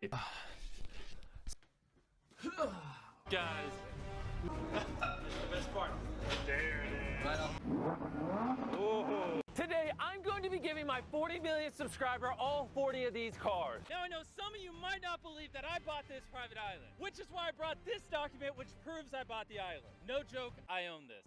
Guys. the best part. There it is. Right Today, I'm going to be giving my 40 million subscriber all 40 of these cars. Now, I know some of you might not believe that I bought this private island, which is why I brought this document, which proves I bought the island. No joke, I own this.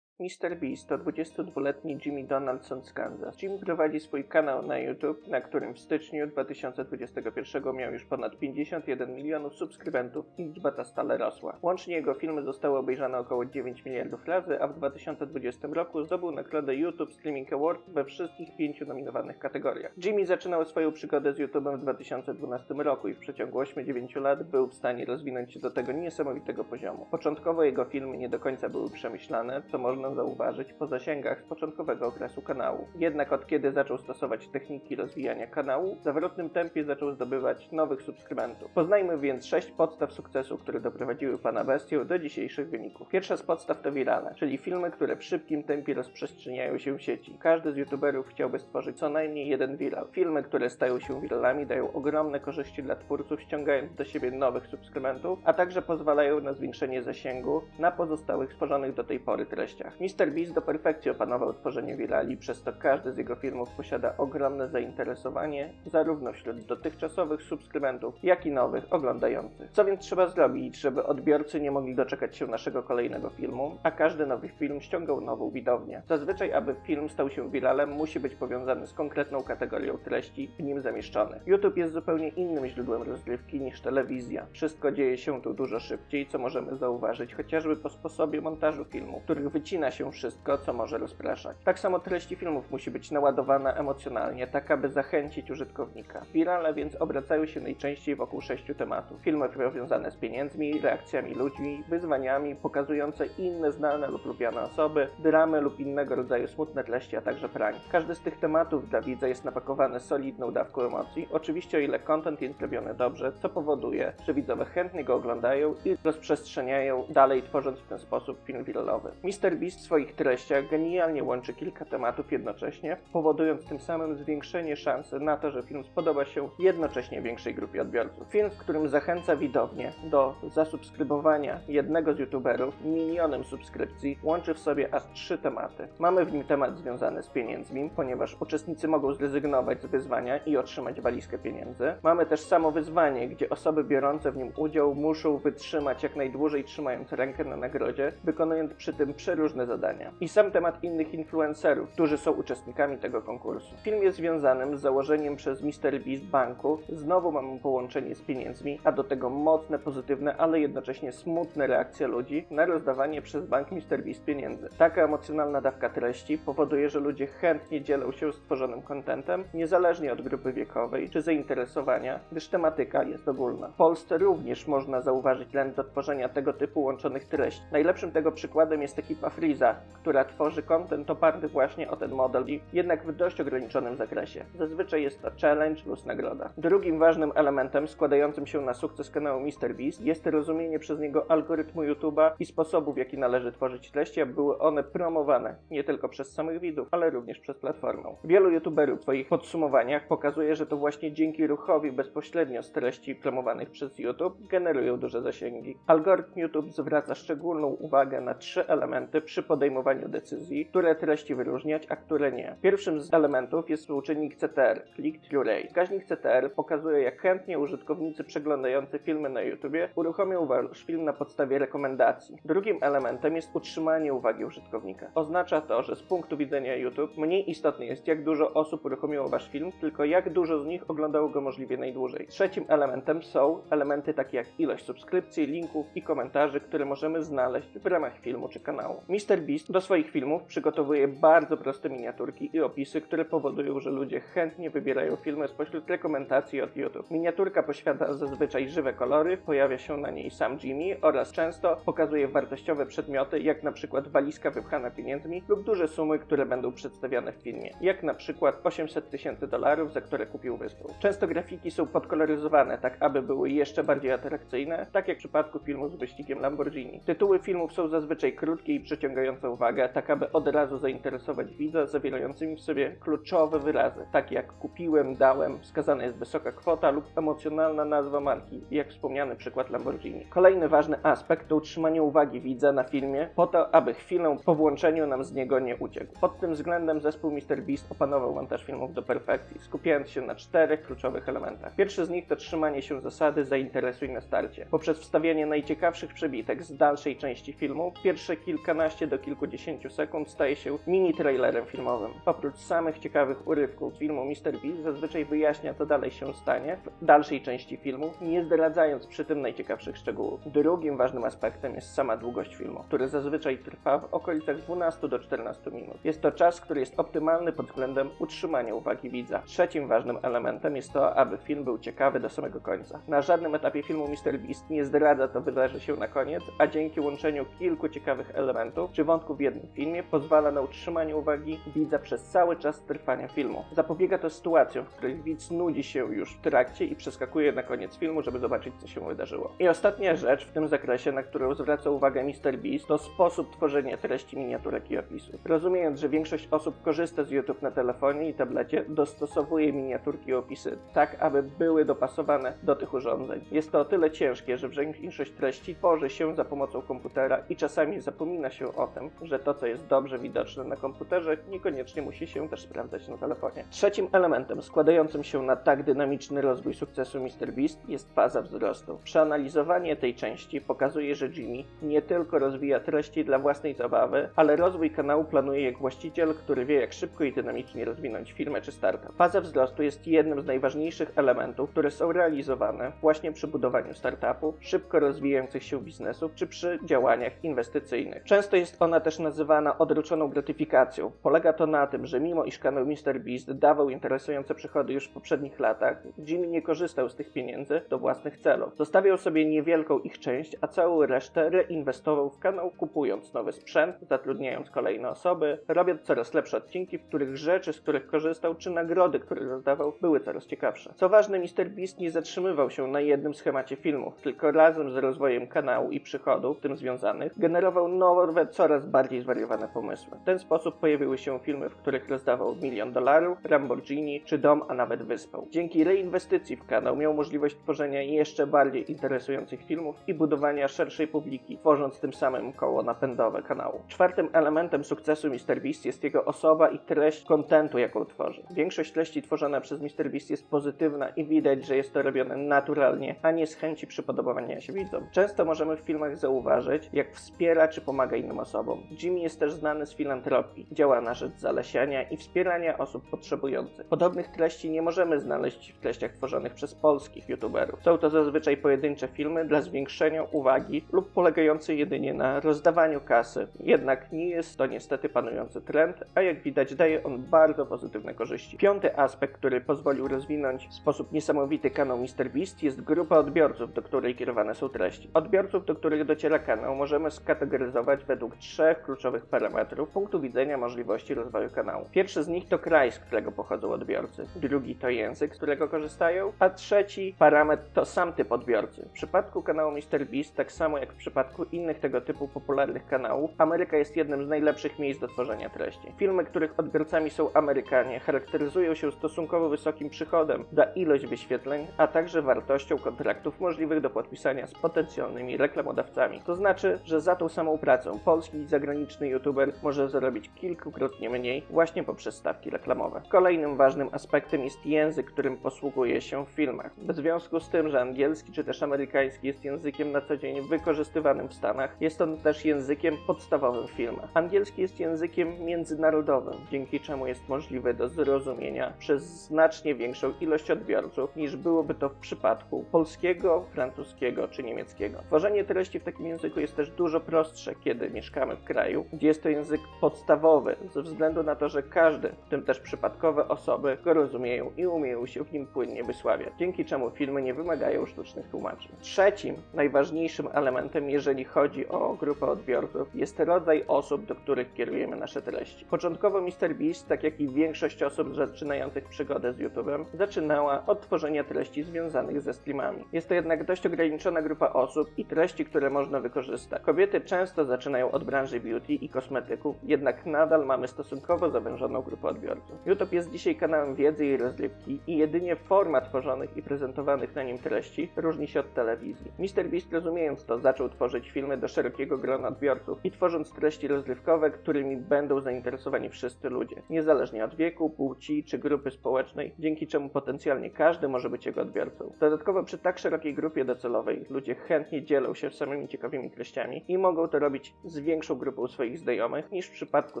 Mr. Beast to 22-letni Jimmy Donaldson z Kansas. Jim prowadzi swój kanał na YouTube, na którym w styczniu 2021 miał już ponad 51 milionów subskrybentów i liczba ta stale rosła. Łącznie jego filmy zostały obejrzane około 9 miliardów razy, a w 2020 roku zdobył nagrodę YouTube Streaming Award we wszystkich pięciu nominowanych kategoriach. Jimmy zaczynał swoją przygodę z YouTube'em w 2012 roku i w przeciągu 8-9 lat był w stanie rozwinąć się do tego niesamowitego poziomu. Początkowo jego filmy nie do końca były przemyślane, co można zauważyć po zasięgach z początkowego okresu kanału. Jednak od kiedy zaczął stosować techniki rozwijania kanału, w zawrotnym tempie zaczął zdobywać nowych subskrybentów. Poznajmy więc sześć podstaw sukcesu, które doprowadziły pana bestię do dzisiejszych wyników. Pierwsza z podstaw to wirale, czyli filmy, które w szybkim tempie rozprzestrzeniają się w sieci. Każdy z youtuberów chciałby stworzyć co najmniej jeden viral. Filmy, które stają się wiralami dają ogromne korzyści dla twórców, ściągając do siebie nowych subskrybentów, a także pozwalają na zwiększenie zasięgu na pozostałych stworzonych do tej pory treściach. MrBeast do perfekcji opanował tworzenie wirali, przez to każdy z jego filmów posiada ogromne zainteresowanie zarówno wśród dotychczasowych subskrybentów, jak i nowych oglądających. Co więc trzeba zrobić, żeby odbiorcy nie mogli doczekać się naszego kolejnego filmu, a każdy nowy film ściągał nową widownię? Zazwyczaj, aby film stał się wiralem, musi być powiązany z konkretną kategorią treści w nim zamieszczonych. YouTube jest zupełnie innym źródłem rozrywki niż telewizja. Wszystko dzieje się tu dużo szybciej, co możemy zauważyć chociażby po sposobie montażu filmu, których wycina się wszystko, co może rozpraszać. Tak samo treści filmów musi być naładowana emocjonalnie, tak aby zachęcić użytkownika. Wirale więc obracają się najczęściej wokół sześciu tematów. Filmy powiązane z pieniędzmi, reakcjami ludzi, wyzwaniami, pokazujące inne znane lub lubiane osoby, dramy lub innego rodzaju smutne treści, a także prank. Każdy z tych tematów dla widza jest napakowany solidną dawką emocji, oczywiście o ile content jest zrobiony dobrze, co powoduje, że widzowie chętnie go oglądają i rozprzestrzeniają dalej, tworząc w ten sposób film wiralowy. MrBeast w swoich treściach genialnie łączy kilka tematów jednocześnie, powodując tym samym zwiększenie szansy na to, że film spodoba się jednocześnie większej grupie odbiorców. Film, w którym zachęca widownię do zasubskrybowania jednego z youtuberów milionem subskrypcji, łączy w sobie aż trzy tematy. Mamy w nim temat związany z pieniędzmi, ponieważ uczestnicy mogą zrezygnować z wyzwania i otrzymać walizkę pieniędzy. Mamy też samo wyzwanie, gdzie osoby biorące w nim udział muszą wytrzymać jak najdłużej trzymając rękę na nagrodzie, wykonując przy tym przeróżne zadania. I sam temat innych influencerów, którzy są uczestnikami tego konkursu. Film jest związanym z założeniem przez MrBeast banku. Znowu mamy połączenie z pieniędzmi, a do tego mocne, pozytywne, ale jednocześnie smutne reakcje ludzi na rozdawanie przez bank MrBeast pieniędzy. Taka emocjonalna dawka treści powoduje, że ludzie chętnie dzielą się stworzonym kontentem, niezależnie od grupy wiekowej czy zainteresowania, gdyż tematyka jest ogólna. W Polsce również można zauważyć trend do tworzenia tego typu łączonych treści. Najlepszym tego przykładem jest ekipa Freeza, która tworzy content oparty właśnie o ten model, jednak w dość ograniczonym zakresie. Zazwyczaj jest to challenge plus nagroda. Drugim ważnym elementem składającym się na sukces kanału MrBeast jest rozumienie przez niego algorytmu YouTube'a i sposobu, w jaki należy tworzyć treści, aby były one promowane nie tylko przez samych widzów, ale również przez platformę. Wielu YouTuberów w swoich podsumowaniach pokazuje, że to właśnie dzięki ruchowi bezpośrednio z treści promowanych przez YouTube generują duże zasięgi. Algorytm YouTube zwraca szczególną uwagę na trzy elementy przy podejmowaniu decyzji, które treści wyróżniać, a które nie. Pierwszym z elementów jest współczynnik CTR, click-through rate. Wskaźnik CTR pokazuje, jak chętnie użytkownicy przeglądający filmy na YouTube uruchomią wasz film na podstawie rekomendacji. Drugim elementem jest utrzymanie uwagi użytkownika. Oznacza to, że z punktu widzenia YouTube mniej istotne jest, jak dużo osób uruchomiło wasz film, tylko jak dużo z nich oglądało go możliwie najdłużej. Trzecim elementem są elementy takie jak ilość subskrypcji, linków i komentarzy, które możemy znaleźć w ramach filmu czy kanału. MrBeast do swoich filmów przygotowuje bardzo proste miniaturki i opisy, które powodują, że ludzie chętnie wybierają filmy spośród rekomendacji od YouTube. Miniaturka posiada zazwyczaj żywe kolory, pojawia się na niej sam Jimmy oraz często pokazuje wartościowe przedmioty, jak na przykład walizka wypchana pieniędzmi lub duże sumy, które będą przedstawiane w filmie, jak na przykład 800 tysięcy dolarów, za które kupił wyspę. Często grafiki są podkoloryzowane, tak aby były jeszcze bardziej atrakcyjne, tak jak w przypadku filmu z wyścigiem Lamborghini. Tytuły filmów są zazwyczaj krótkie i przeciągnięte przyciągające uwagę, tak aby od razu zainteresować widza zawierającymi w sobie kluczowe wyrazy, takie jak kupiłem, dałem, wskazana jest wysoka kwota lub emocjonalna nazwa marki, jak wspomniany przykład Lamborghini. Kolejny ważny aspekt to utrzymanie uwagi widza na filmie po to, aby chwilę po włączeniu nam z niego nie uciekł. Pod tym względem zespół MrBeast opanował montaż filmów do perfekcji, skupiając się na czterech kluczowych elementach. Pierwszy z nich to trzymanie się zasady zainteresuj na starcie. Poprzez wstawianie najciekawszych przebitek z dalszej części filmu, pierwsze kilkanaście do kilkudziesięciu sekund staje się mini trailerem filmowym. Oprócz samych ciekawych urywków z filmu MrBeast zazwyczaj wyjaśnia co dalej się stanie w dalszej części filmu, nie zdradzając przy tym najciekawszych szczegółów. Drugim ważnym aspektem jest sama długość filmu, który zazwyczaj trwa w okolicach 12 do 14 minut. Jest to czas, który jest optymalny pod względem utrzymania uwagi widza. Trzecim ważnym elementem jest to, aby film był ciekawy do samego końca. Na żadnym etapie filmu MrBeast nie zdradza to wydarzy się na koniec, a dzięki łączeniu kilku ciekawych elementów czy wątków w jednym filmie pozwala na utrzymanie uwagi widza przez cały czas trwania filmu. Zapobiega to sytuacjom, w których widz nudzi się już w trakcie i przeskakuje na koniec filmu, żeby zobaczyć, co się wydarzyło. I ostatnia rzecz w tym zakresie, na którą zwraca uwagę MrBeast, to sposób tworzenia treści miniaturek i opisów. Rozumiejąc, że większość osób korzysta z YouTube na telefonie i tablecie, dostosowuje miniaturki i opisy tak, aby były dopasowane do tych urządzeń. Jest to o tyle ciężkie, że większość treści tworzy się za pomocą komputera i czasami zapomina się o tym, że to, co jest dobrze widoczne na komputerze, niekoniecznie musi się też sprawdzać na telefonie. Trzecim elementem składającym się na tak dynamiczny rozwój sukcesu MrBeast jest faza wzrostu. Przeanalizowanie tej części pokazuje, że Jimmy nie tylko rozwija treści dla własnej zabawy, ale rozwój kanału planuje jak właściciel, który wie jak szybko i dynamicznie rozwinąć firmę czy startup. Faza wzrostu jest jednym z najważniejszych elementów, które są realizowane właśnie przy budowaniu startupu, szybko rozwijających się biznesów czy przy działaniach inwestycyjnych. Często jest ona też nazywana odroczoną gratyfikacją. Polega to na tym, że mimo iż kanał MrBeast dawał interesujące przychody już w poprzednich latach, Jimmy nie korzystał z tych pieniędzy do własnych celów. Zostawiał sobie niewielką ich część, a całą resztę reinwestował w kanał, kupując nowy sprzęt, zatrudniając kolejne osoby, robiąc coraz lepsze odcinki, w których rzeczy, z których korzystał, czy nagrody, które rozdawał, były coraz ciekawsze. Co ważne, MrBeast nie zatrzymywał się na jednym schemacie filmów, tylko razem z rozwojem kanału i przychodów, tym związanych, generował nowe, coraz bardziej zwariowane pomysły. W ten sposób pojawiły się filmy, w których rozdawał milion dolarów, Lamborghini czy dom, a nawet wyspę. Dzięki reinwestycji w kanał miał możliwość tworzenia jeszcze bardziej interesujących filmów i budowania szerszej publiki, tworząc tym samym koło napędowe kanału. Czwartym elementem sukcesu MrBeast jest jego osoba i treść kontentu, jaką tworzy. Większość treści tworzona przez MrBeast jest pozytywna i widać, że jest to robione naturalnie, a nie z chęci przypodobania się widzom. Często możemy w filmach zauważyć, jak wspiera czy pomaga innym osobom. Jimmy jest też znany z filantropii, działa na rzecz zalesiania i wspierania osób potrzebujących. Podobnych treści nie możemy znaleźć w treściach tworzonych przez polskich youtuberów. Są to zazwyczaj pojedyncze filmy dla zwiększenia uwagi lub polegające jedynie na rozdawaniu kasy. Jednak nie jest to niestety panujący trend, a jak widać daje on bardzo pozytywne korzyści. Piąty aspekt, który pozwolił rozwinąć w sposób niesamowity kanał MrBeast jest grupa odbiorców, do której kierowane są treści. Odbiorców, do których dociera kanał, możemy skategoryzować według trzech kluczowych parametrów punktu widzenia możliwości rozwoju kanału. Pierwszy z nich to kraj, z którego pochodzą odbiorcy, drugi to język, z którego korzystają, a trzeci parametr to sam typ odbiorcy. W przypadku kanału MrBeast, tak samo jak w przypadku innych tego typu popularnych kanałów, Ameryka jest jednym z najlepszych miejsc do tworzenia treści. Filmy, których odbiorcami są Amerykanie, charakteryzują się stosunkowo wysokim przychodem za ilość wyświetleń, a także wartością kontraktów możliwych do podpisania z potencjalnymi reklamodawcami. To znaczy, że za tą samą pracą polski zagraniczny youtuber może zarobić kilkukrotnie mniej właśnie poprzez stawki reklamowe. Kolejnym ważnym aspektem jest język, którym posługuje się w filmach. W związku z tym, że angielski czy też amerykański jest językiem na co dzień wykorzystywanym w Stanach, jest on też językiem podstawowym w filmach. Angielski jest językiem międzynarodowym, dzięki czemu jest możliwy do zrozumienia przez znacznie większą ilość odbiorców niż byłoby to w przypadku polskiego, francuskiego czy niemieckiego. Tworzenie treści w takim języku jest też dużo prostsze, kiedy mieszkamy w kraju, gdzie jest to język podstawowy, ze względu na to, że każdy, w tym też przypadkowe osoby, go rozumieją i umieją się w nim płynnie wysławiać, dzięki czemu filmy nie wymagają sztucznych tłumaczeń. Trzecim, najważniejszym elementem, jeżeli chodzi o grupę odbiorców, jest rodzaj osób, do których kierujemy nasze treści. Początkowo MrBeast, tak jak i większość osób zaczynających przygodę z YouTube'em, zaczynała od tworzenia treści związanych ze streamami. Jest to jednak dość ograniczona grupa osób i treści, które można wykorzystać. Kobiety często zaczynają od branży beauty i kosmetyków, jednak nadal mamy stosunkowo zawężoną grupę odbiorców. YouTube jest dzisiaj kanałem wiedzy i rozrywki i jedynie forma tworzonych i prezentowanych na nim treści różni się od telewizji. MrBeast rozumiejąc to zaczął tworzyć filmy do szerokiego grona odbiorców i tworząc treści rozrywkowe, którymi będą zainteresowani wszyscy ludzie, niezależnie od wieku, płci czy grupy społecznej, dzięki czemu potencjalnie każdy może być jego odbiorcą. Dodatkowo przy tak szerokiej grupie docelowej ludzie chętnie dzielą się samymi ciekawymi treściami i mogą to robić z większą grupą swoich znajomych niż w przypadku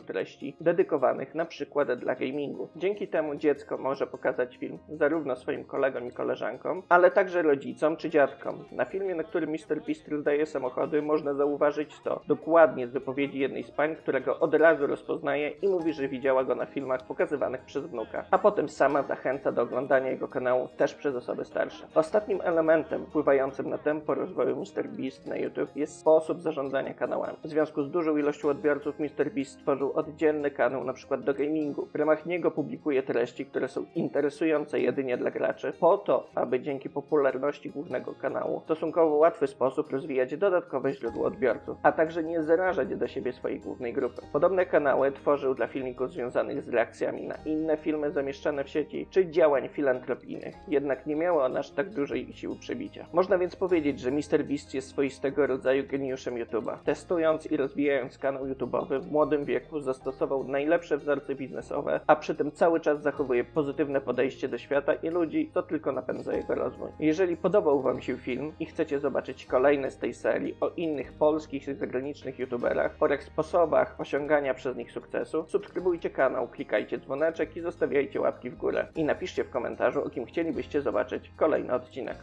treści dedykowanych na przykład dla gamingu. Dzięki temu dziecko może pokazać film zarówno swoim kolegom i koleżankom, ale także rodzicom czy dziadkom. Na filmie, na którym MrBeast rozdaje samochody, można zauważyć to dokładnie z wypowiedzi jednej z pań, która go od razu rozpoznaje i mówi, że widziała go na filmach pokazywanych przez wnuka, a potem sama zachęca do oglądania jego kanału też przez osoby starsze. Ostatnim elementem wpływającym na tempo rozwoju MrBeast na YouTube jest sposób zarządzania kanałem. W związku z dużą ilością odbiorców MrBeast stworzył oddzielny kanał na przykład do gamingu. W ramach niego publikuje treści, które są interesujące jedynie dla graczy, po to, aby dzięki popularności głównego kanału w stosunkowo łatwy sposób rozwijać dodatkowe źródło odbiorców, a także nie zarażać do siebie swojej głównej grupy. Podobne kanały tworzył dla filmików związanych z reakcjami na inne filmy zamieszczane w sieci, czy działań filantropijnych, jednak nie miały one aż tak dużej siły przebicia. Można więc powiedzieć, że MrBeast jest swoistego rodzaju geniuszem YouTube'a. Testując i rozwijając kanał YouTube'owy w młodym wieku zastosował najlepsze wzorce biznesowe, a przy tym cały czas zachowuje pozytywne podejście do świata i ludzi, to tylko napędza jego rozwój. Jeżeli podobał Wam się film i chcecie zobaczyć kolejne z tej serii o innych polskich i zagranicznych YouTuberach oraz sposobach osiągania przez nich sukcesu, subskrybujcie kanał, klikajcie dzwoneczek i zostawiajcie łapki w górę. I napiszcie w komentarzu, o kim chcielibyście zobaczyć kolejny odcinek.